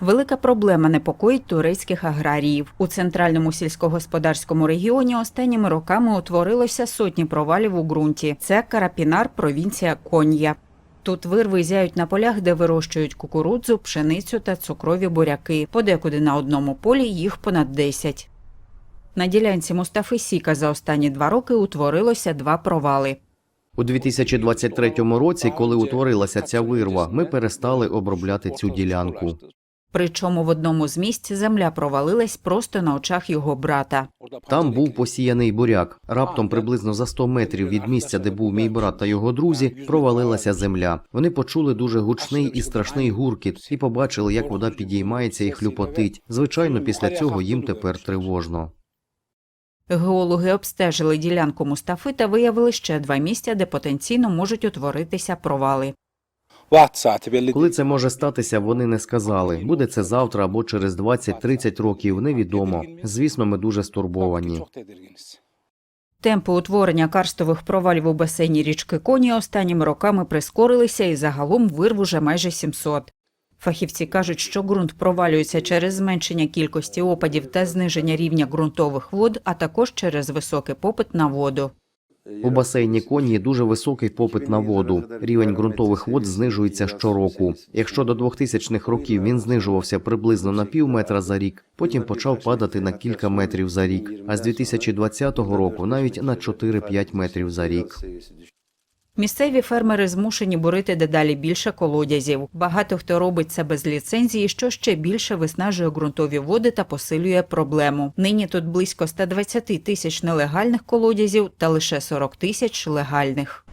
Велика проблема непокоїть турецьких аграріїв. У центральному сільськогосподарському регіоні останніми роками утворилося сотні провалів у ґрунті. Це Карапінар, провінція Кон'я. Тут вирви зяють на полях, де вирощують кукурудзу, пшеницю та цукрові буряки. Подекуди на одному полі їх понад 10. На ділянці Мустафи Сіка за останні два роки утворилося два провали. У 2023 році, коли утворилася ця вирва, ми перестали обробляти цю ділянку. Причому в одному з місць земля провалилась просто на очах його брата. Там був посіяний буряк. Раптом приблизно за 100 метрів від місця, де був мій брат та його друзі, провалилася земля. Вони почули дуже гучний і страшний гуркіт і побачили, як вода підіймається і хлюпотить. Звичайно, після цього їм тепер тривожно. Геологи обстежили ділянку Мустафи та виявили ще два місця, де потенційно можуть утворитися провали. Коли це може статися, вони не сказали. Буде це завтра або через 20-30 років, невідомо. Звісно, ми дуже стурбовані. Темпи утворення карстових провалів у басейні річки Коні останніми роками прискорилися і загалом вирв уже майже 700. Фахівці кажуть, що ґрунт провалюється через зменшення кількості опадів та зниження рівня ґрунтових вод, а також через високий попит на воду. У басейні коні дуже високий попит на воду. Рівень ґрунтових вод знижується щороку. Якщо до 2000-х років він знижувався приблизно на пів метра за рік, потім почав падати на кілька метрів за рік, а з 2020 року навіть на 4-5 метрів за рік. Місцеві фермери змушені бурити дедалі більше колодязів. Багато хто робить це без ліцензії, що ще більше виснажує ґрунтові води та посилює проблему. Нині тут близько 120 тисяч нелегальних колодязів та лише 40 тисяч легальних.